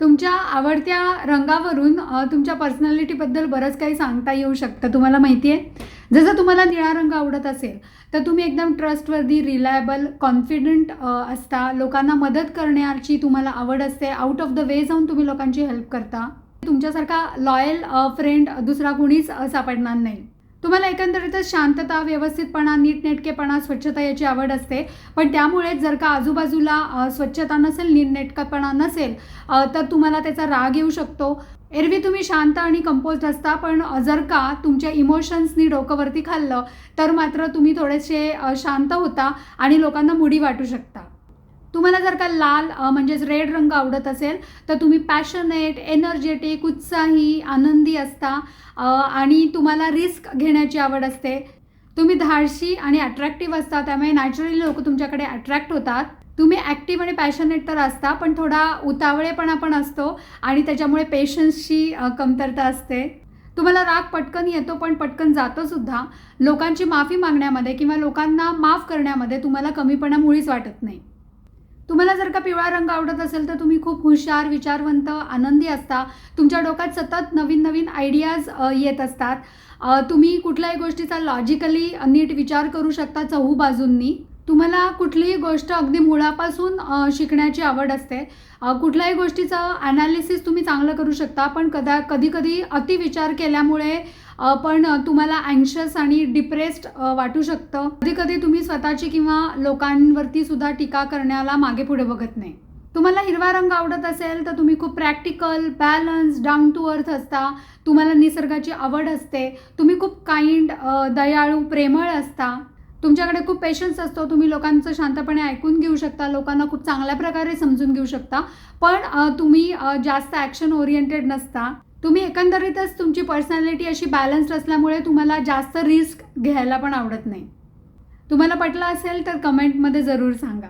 तुमच्या आवडत्या रंगावरून तुमच्या पर्सनॅलिटीबद्दल बरंच काही सांगता येऊ शकतं तुम्हाला माहिती आहे? जसं तुम्हाला निळा रंग आवडत असेल तर तुम्ही एकदम ट्रस्टवर्दी रिलायबल कॉन्फिडंट असता. लोकांना मदत करण्याची तुम्हाला आवड असते. आउट ऑफ द वे जाऊन तुम्ही लोकांची हेल्प करता. तुमच्यासारखा लॉयल फ्रेंड दुसरा कुणीच सापडणार नाही. तुम्हाला एकंदरीतच शांतता व्यवस्थितपणा नीटनेटकेपणा स्वच्छता याची आवड असते. पण त्यामुळे जर का आजूबाजूला स्वच्छता नसेल नीटनेटकेपणा नसेल तर तुम्हाला त्याचा राग येऊ शकतो. एरवी तुम्ही शांत आणि कंपोज असता पण जर का तुमच्या इमोशन्सनी डोकंवरती खाल्लं तर मात्र तुम्ही थोडेसे शांत होता आणि लोकांना मुडी वाटू शकता. तुम्हाला जर का लाल म्हणजेच रेड रंग आवडत असेल तर तुम्ही पॅशनेट एनर्जेटिक उत्साही आनंदी असता आणि तुम्हाला रिस्क घेण्याची आवड असते. तुम्ही धाडशी आणि अट्रॅक्टिव्ह असता त्यामुळे नॅचरली लोक तुमच्याकडे अट्रॅक्ट होतात. तुम्ही ॲक्टिव्ह आणि पॅशनेट तर असता पण थोडा उतावळेपणा पण असतो आणि त्याच्यामुळे पेशन्सची कमतरता असते. तुम्हाला राग पटकन येतो पण पटकन जातोसुद्धा लोकांची माफी मागण्यामध्ये किंवा लोकांना माफ करण्यामध्ये तुम्हाला कमीपणा मुळीच वाटत नाही. तुम्हाला जर का पिवळा रंग आवडत असेल तर तुम्ही खूप हुशार विचारवंत आनंदी असता. तुमच्या डोक्यात सतत नवीन नवीन आयडियाज येत असतात. तुम्ही कुठल्याही गोष्टीचा लॉजिकली नीट विचार करू शकता चहू बाजूंनी तुम्हाला कुठलीही गोष्ट अगदी मुळापासून शिकण्याची आवड असते. कुठल्याही गोष्टीचं ॲनालिसिस तुम्ही चांगलं करू शकता पण कदा कधी कधी अतिविचार केल्यामुळे पण तुम्हाला अँशियस आणि डिप्रेस्ड वाटू शकतं. कधी कधी तुम्ही स्वतःची किंवा लोकांवरती सुद्धा टीका करण्याला मागे पुढे बघत नाही. तुम्हाला हिरवा रंग आवडत असेल तर तुम्ही खूप practical balance down to earth असता. तुम्हाला निसर्गाची आवड असते. तुम्ही खूप काइंड दयाळू प्रेमळ असता. तुमच्याकडे खूप पेशन्स असतो. तुम्ही लोकांचं शांतपणे ऐकून घेऊ शकता. लोकांना खूप चांगल्या प्रकारे समजून घेऊ शकता. पण तुम्ही जास्त ॲक्शन ओरिएंटेड नसता. तुम्ही एकंदरीतच तुमची पर्सनॅलिटी अशी बॅलन्स्ड असल्यामुळे तुम्हाला जास्त रिस्क घ्यायला पण आवडत नाही. तुम्हाला पटलं असेल तर कमेंटमध्ये जरूर सांगा.